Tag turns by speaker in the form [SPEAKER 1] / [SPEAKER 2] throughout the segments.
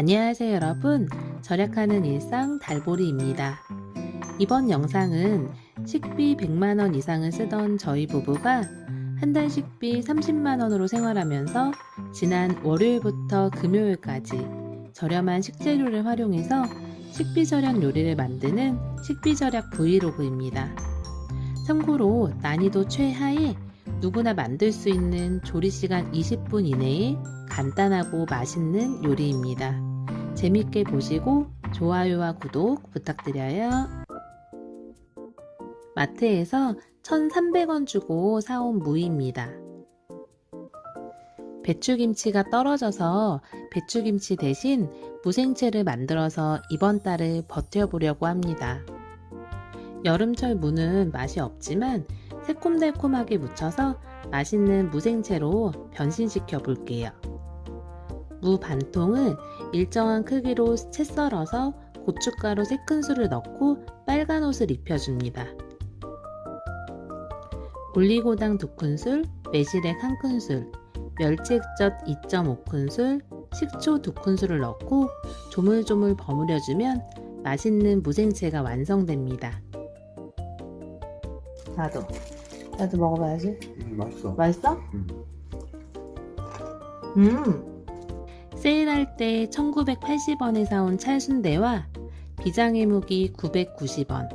[SPEAKER 1] 안녕하세요 여러분. 절약하는 일상 달보리입니다. 이번 영상은 식비 100만원 이상을 쓰던 저희 부부가 한 달 식비 30만원으로 생활하면서 지난 월요일부터 금요일까지 저렴한 식재료를 활용해서 식비 절약 요리를 만드는 식비 절약 브이로그입니다. 참고로 난이도 최하에 누구나 만들 수 있는 조리 시간 20분 이내에 간단하고 맛있는 요리입니다. 재밌게 보시고 좋아요와 구독 부탁드려요. 마트에서 1,300원 주고 사온 무입니다. 배추김치가 떨어져서 배추김치 대신 무생채를 만들어서 이번 달을 버텨보려고 합니다. 여름철 무는 맛이 없지만 새콤달콤하게 무쳐서 맛있는 무생채로 변신시켜 볼게요. 무 반통을 일정한 크기로 채 썰어서 고춧가루 3큰술을 넣고 빨간 옷을 입혀줍니다. 올리고당 2큰술, 매실액 1큰술, 멸치액젓 2.5큰술, 식초 2큰술을 넣고 조물조물 버무려주면 맛있는 무생채가 완성됩니다. 나도. 나도 먹어봐야지.
[SPEAKER 2] 음, 맛있어.
[SPEAKER 1] 맛있어?
[SPEAKER 2] 음.
[SPEAKER 1] 음. 세일할 때 1980원에 사온 찰순대와 비장해묵이 990원,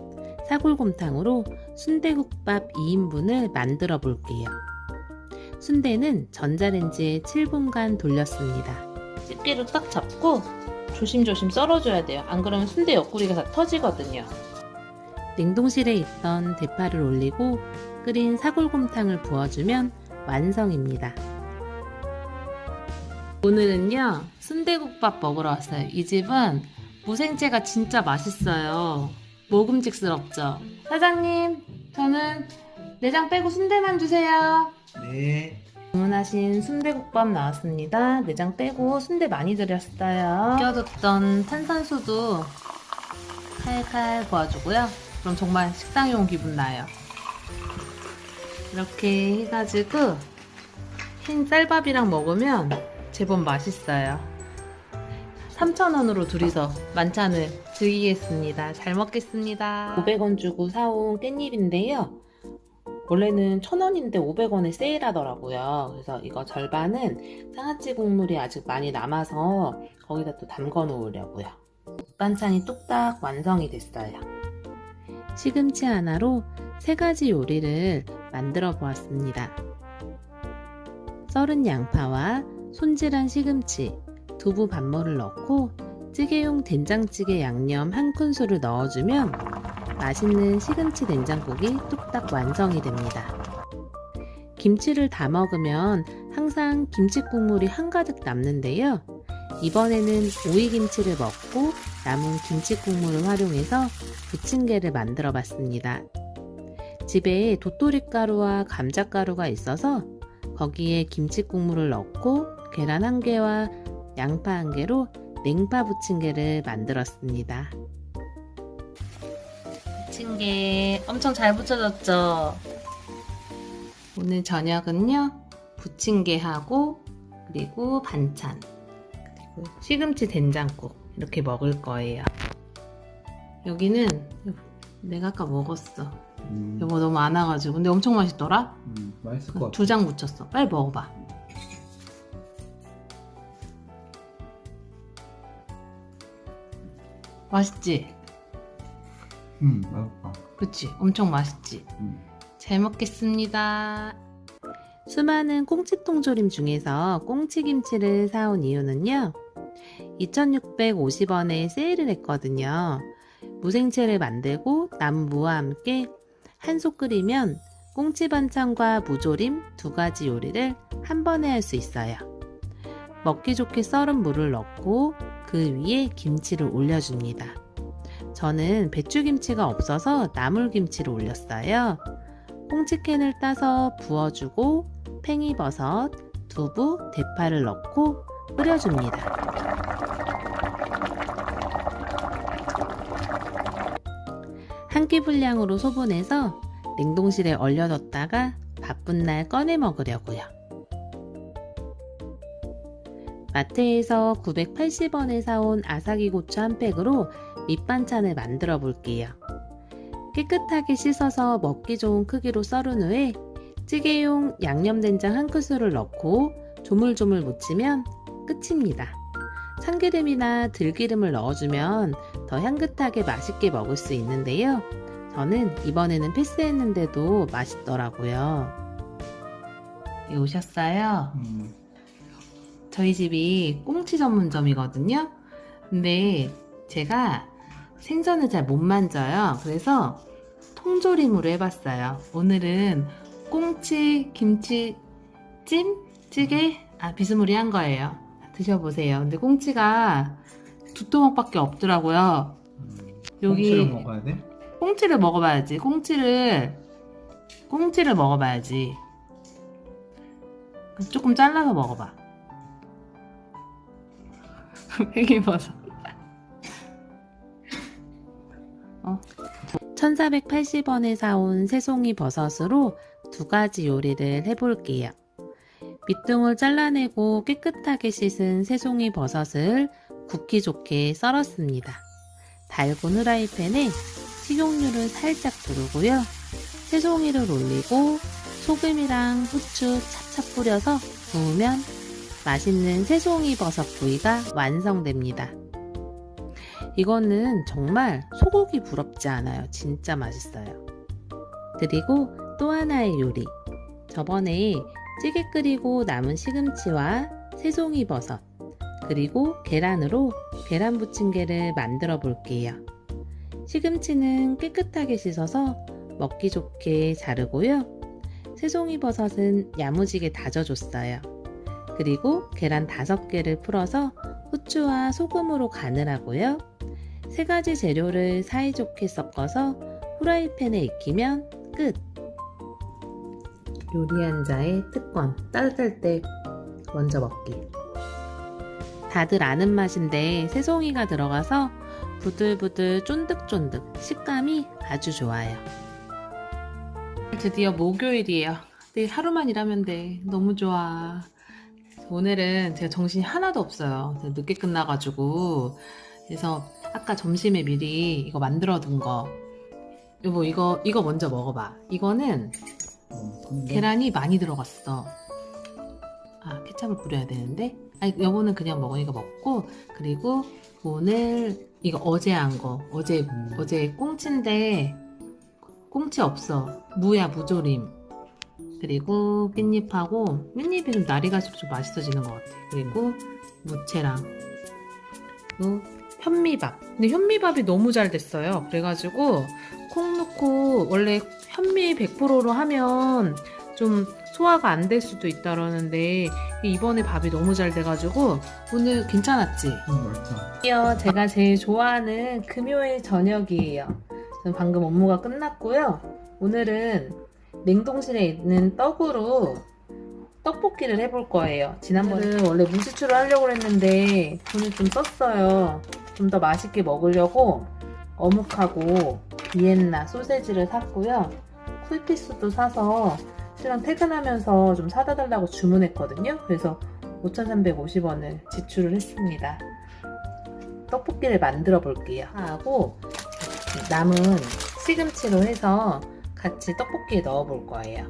[SPEAKER 1] 사골곰탕으로 순대국밥 2인분을 만들어 볼게요. 순대는 전자레인지에 7분간 돌렸습니다. 집게로 딱 잡고 조심조심 썰어줘야 돼요. 안 그러면 순대 옆구리가 다 터지거든요. 냉동실에 있던 대파를 올리고 끓인 사골곰탕을 부어주면 완성입니다. 오늘은요 순대국밥 먹으러 왔어요. 이 집은 무생채가 진짜 맛있어요. 먹음직스럽죠. 사장님, 저는 내장 빼고 순대만 주세요.
[SPEAKER 2] 네.
[SPEAKER 1] 주문하신 순대국밥 나왔습니다. 내장 빼고 순대 많이 드렸어요. 껴뒀던 탄산수도 칼칼 부어주고요. 그럼 정말 식당에 온 기분 나요. 이렇게 해가지고 흰 쌀밥이랑 먹으면 제법 맛있어요. 3,000원으로 둘이서 만찬을 즐기겠습니다. 잘 먹겠습니다. 500원 주고 사온 깻잎인데요. 원래는 1,000원인데 500원에 세일하더라고요. 그래서 이거 절반은 상아찌 국물이 아직 많이 남아서 거기다 또 담궈 놓으려고요. 반찬이 뚝딱 완성이 됐어요. 시금치 하나로 세 가지 요리를 만들어 보았습니다. 썰은 양파와 손질한 시금치, 두부 반모를 넣고 찌개용 된장찌개 양념 한 큰술을 넣어주면 맛있는 시금치 된장국이 뚝딱 완성이 됩니다. 김치를 다 먹으면 항상 김치 국물이 한가득 남는데요. 이번에는 오이김치를 먹고 남은 김치 국물을 활용해서 부침개를 만들어 봤습니다. 집에 도토리 가루와 감자 가루가 있어서 거기에 김치 국물을 넣고 계란 한 개와 양파 한 개로 냉파 부침개를 만들었습니다. 부침개 엄청 잘 부쳐졌죠? 오늘 저녁은요 부침개하고 그리고 반찬 그리고 시금치 된장국 이렇게 먹을 거예요. 여기는 내가 아까 먹었어.
[SPEAKER 2] 음,
[SPEAKER 1] 여보 너무 안 와가지고 근데 엄청 맛있더라.
[SPEAKER 2] 음, 맛있을 것 같아.
[SPEAKER 1] 두 장 묻혔어. 빨리 먹어봐. 맛있지?
[SPEAKER 2] 음, 맛있다.
[SPEAKER 1] 그치? 엄청 맛있지?
[SPEAKER 2] 음.
[SPEAKER 1] 잘 먹겠습니다. 수많은 꽁치 통조림 중에서 꽁치 김치를 사온 이유는요. 2650원에 세일을 했거든요. 무생채를 만들고 남은 무와 함께 한솥 끓이면 꽁치 반찬과 무조림 두 가지 요리를 한 번에 할 수 있어요. 먹기 좋게 썰은 물을 넣고 그 위에 김치를 올려줍니다. 저는 배추김치가 없어서 나물김치를 올렸어요. 꽁치캔을 따서 부어주고 팽이버섯, 두부, 대파를 넣고 끓여줍니다. 한 끼 분량으로 소분해서 냉동실에 얼려뒀다가 바쁜 날 꺼내 먹으려고요. 마트에서 980원에 사온 아사기 고추 한 팩으로 밑반찬을 만들어 볼게요. 깨끗하게 씻어서 먹기 좋은 크기로 썰은 후에 찌개용 양념된장 한 큰술을 넣고 조물조물 무치면 끝입니다. 참기름이나 들기름을 넣어주면 더 향긋하게 맛있게 먹을 수 있는데요. 저는 이번에는 패스했는데도 맛있더라고요. 네, 오셨어요?
[SPEAKER 2] 음.
[SPEAKER 1] 저희 집이 꽁치 전문점이거든요. 근데 제가 생선을 잘 못 만져요. 그래서 통조림으로 해봤어요. 오늘은 꽁치 김치 찜 찌개 아 비스무리한 거예요. 드셔보세요. 근데 꽁치가 두 토막밖에 없더라고요.
[SPEAKER 2] 음.
[SPEAKER 1] 여기
[SPEAKER 2] 꽁치를 먹어야 돼?
[SPEAKER 1] 꽁치를 먹어봐야지. 꽁치를 꽁치를 먹어봐야지. 조금 잘라서 먹어봐. 팽이버섯. 어. 1480원에 사온 새송이 버섯으로 두 가지 요리를 해볼게요. 밑둥을 잘라내고 깨끗하게 씻은 새송이 버섯을 굽기 좋게 썰었습니다. 달군 후라이팬에 식용유를 살짝 두르고요. 새송이를 올리고 소금이랑 후추 차차 뿌려서 구우면 맛있는 새송이 버섯 구이가 완성됩니다. 이거는 정말 소고기 부럽지 않아요. 진짜 맛있어요. 그리고 또 하나의 요리. 저번에 찌개 끓이고 남은 시금치와 새송이 버섯, 그리고 계란으로 계란 부침개를 만들어 볼게요. 시금치는 깨끗하게 씻어서 먹기 좋게 자르고요. 새송이 버섯은 야무지게 다져줬어요. 그리고 계란 5개를 풀어서 후추와 소금으로 간을 하고요. 세 가지 재료를 사이좋게 섞어서 후라이팬에 익히면 끝! 요리 한 자의 특권, 따뜻할 때 먼저 먹기. 다들 아는 맛인데 새송이가 들어가서 부들부들 쫀득쫀득 식감이 아주 좋아요. 드디어 목요일이에요. 내일 하루만 일하면 돼. 너무 좋아. 오늘은 제가 정신이 하나도 없어요. 늦게 끝나가지고. 그래서 아까 점심에 미리 이거 만들어 둔 거. 여보, 이거, 이거 먼저 먹어봐. 이거는
[SPEAKER 2] 어, 근데
[SPEAKER 1] 계란이 많이 들어갔어. 아, 케찹을 뿌려야 되는데. 아니, 여보는 그냥 먹으니까 먹고, 그리고 오늘 이거 어제 한 거. 어제,
[SPEAKER 2] 음.
[SPEAKER 1] 어제 꽁치인데, 꽁치 없어. 무야, 무조림. 그리고 깻잎하고, 깻잎이 좀 날이 갈수록 좀 맛있어지는 것 같아. 그리고 무채랑, 그리고 현미밥. 근데 현미밥이 너무 잘 됐어요. 그래가지고, 콩 넣고, 원래 현미 100%로 하면 좀 소화가 안 될 수도 있다 그러는데 이번에 밥이 너무 잘 돼가지고 오늘 괜찮았지?
[SPEAKER 2] 음, 맛있다.
[SPEAKER 1] 드디어 제가 제일 좋아하는 금요일 저녁이에요. 저는 방금 업무가 끝났고요. 오늘은 냉동실에 있는 떡으로 떡볶이를 해볼 거예요. 지난번에 원래 무지추를 하려고 했는데 돈을 좀 썼어요. 좀 더 맛있게 먹으려고 어묵하고 비엔나 소세지를 샀고요. 쿨피스도 사서 신랑 퇴근하면서 좀 사다 달라고 주문했거든요. 그래서 5,350원을 지출을 했습니다. 떡볶이를 만들어 볼게요. 하고 남은 시금치로 해서 같이 떡볶이에 넣어 볼 거예요.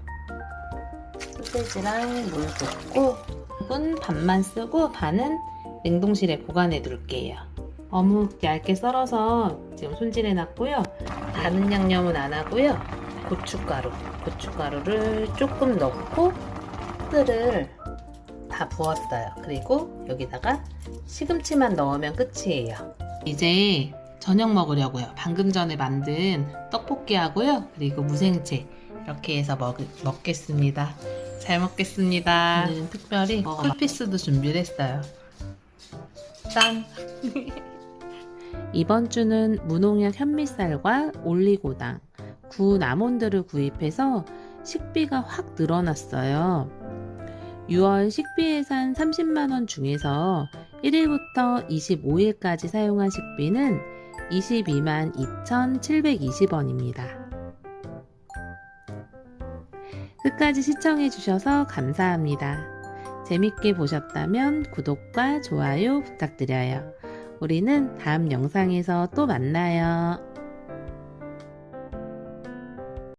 [SPEAKER 1] 소세지랑 물 붓고 은 반만 쓰고 반은 냉동실에 보관해 둘게요. 어묵 얇게 썰어서 지금 손질해 놨고요. 다른 양념은 안 하고요. 고춧가루, 고춧가루를 조금 넣고 꿀을 다 부었어요. 그리고 여기다가 시금치만 넣으면 끝이에요. 이제 저녁 먹으려고요. 방금 전에 만든 떡볶이 하고요. 그리고 무생채 이렇게 해서 먹, 먹겠습니다. 잘 먹겠습니다. 오늘은 특별히 쿨피스도 준비를 했어요. 짠! 이번 주는 무농약 현미쌀과 올리고당, 구운 아몬드를 구입해서 식비가 확 늘어났어요. 6월 식비 예산 30만원 중에서 1일부터 25일까지 사용한 식비는 22만 2,720원입니다. 끝까지 시청해주셔서 감사합니다. 재밌게 보셨다면 구독과 좋아요 부탁드려요. 우리는 다음 영상에서 또 만나요.